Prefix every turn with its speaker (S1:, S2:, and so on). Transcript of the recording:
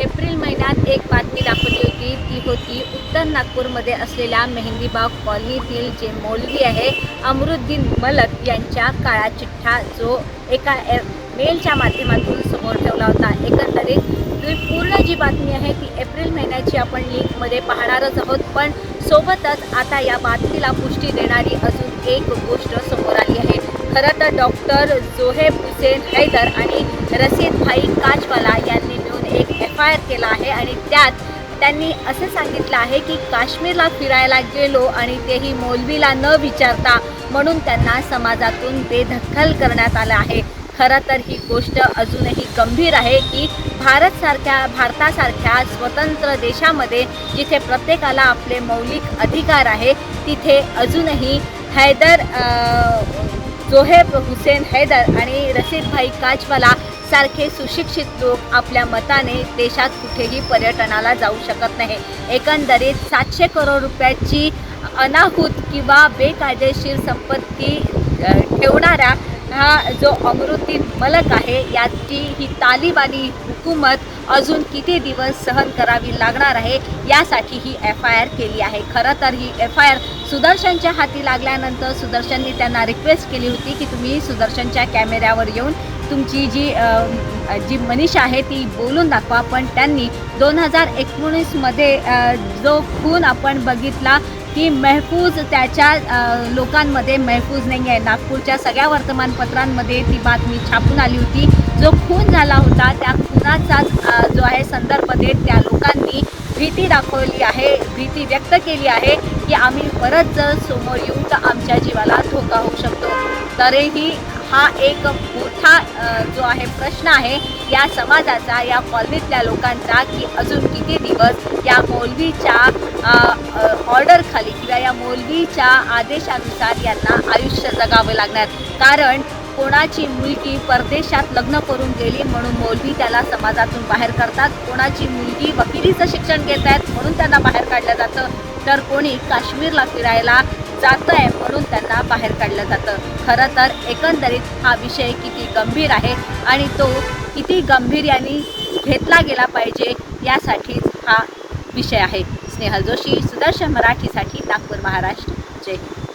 S1: April महिन्यात एक बातमी दाखवली होती. ती होती उत्तर नागपूरमध्ये असलेल्या मेहंदीबाग कॉलनीतील जे मौलवी आहे अमरुद्दीन मलक यांच्या काळा चिठ्ठा जो एका ए- मेलच्या माध्यमातून समोर ठेवला होता. एकंदरीत ही पूर्ण जी बातमी आहे ती एप्रिल महिन्याची आपण लिंकमध्ये पाहणारच आहोत. पण सोबतच आता या बातमीला पुष्टी देणारी अजून एक गोष्ट समोर आली आहे. खरं तर डॉक्टर जोहेब हुसेन हैदर आणि रसीद भाई काचवाला इन्स्पायर केला आहे आणि त्यात त्यांनी असं सांगितलं आहे की काश्मीरला फिरायला गेलो आणि तेही मौलवीला न विचारता म्हणून त्यांना समाजातून बेदखल करण्यात आलं आहे. खरं तर ही गोष्ट अजूनही गंभीर आहे की भारतसारख्या भारतासारख्या स्वतंत्र देशामध्ये जिथे प्रत्येकाला आपले मौलिक अधिकार आहे तिथे अजूनही हैदर जोहेब हुसेन हैदर आणि रशीदभाई भाई सारखे सुशिक्षित लोक आपल्या मताने देशात कुठेही पर्यटनाला जाऊ शकत नाही. एकंदरीत सातशे करोड रुपयाची अनाहूत किंवा बेकायदेशीर संपत्ती ठेवणारा हा जो अमृती मलक आहे याची ही तालिबानी हुकूमत अजून किती दिवस सहन करावी लागणार आहे यासाठी ही एफ आय आर केली आहे. खरं तर ही एफ आय आर सुदर्शनच्या हाती लागल्यानंतर सुदर्शननी त्यांना रिक्वेस्ट केली होती की तुम्ही सुदर्शनच्या कॅमेऱ्यावर येऊन तुमची जी जी मनीषा आहे ती बोलून दाखवा. पण त्यांनी दोन हजार एकोणीसमध्ये जो खून आपण बघितला की महफूज त्याच्या लोकांमध्ये महफूज नाही आहे नागपूरच्या सगळ्या वर्तमानपत्रांमध्ये ती बातमी छापून आली होती. जो खून झाला होता त्या खुनाचा जो आहे संदर्भ देत त्या लोकांनी भीती दाखवली आहे भीती व्यक्त केली आहे की आम्ही परत जर समोर येऊ तर आमच्या जीवाला धोका होऊ शकतो. तरीही हा एक मोठा जो आहे प्रश्न आहे या समाजाचा या कॉलनीतल्या लोकांचा की अजून किती दिवस या मौलवीच्या ऑर्डरखाली किंवा या मौलवीच्या आदेशानुसार यांना आयुष्य जगावं लागणार. कारण कोणाची मुलगी परदेशात लग्न करून गेली म्हणून मौलवी त्याला समाजातून बाहेर करतात कोणाची मुलगी वकिलीचं शिक्षण घेत आहेत म्हणून त्यांना बाहेर काढलं जातं. तर कोणी काश्मीरला फिरायला जात आहे म्हणून त्यांना बाहेर काढलं जातं. खरं तर एकंदरीत हा विषय किती गंभीर आहे आणि तो किती गंभीर्याने घेतला गेला पाहिजे यासाठीच हा विषय आहे. स्नेहल जोशी सुदर्शन मराठीसाठी नागपूर महाराष्ट्र. जय हिंद.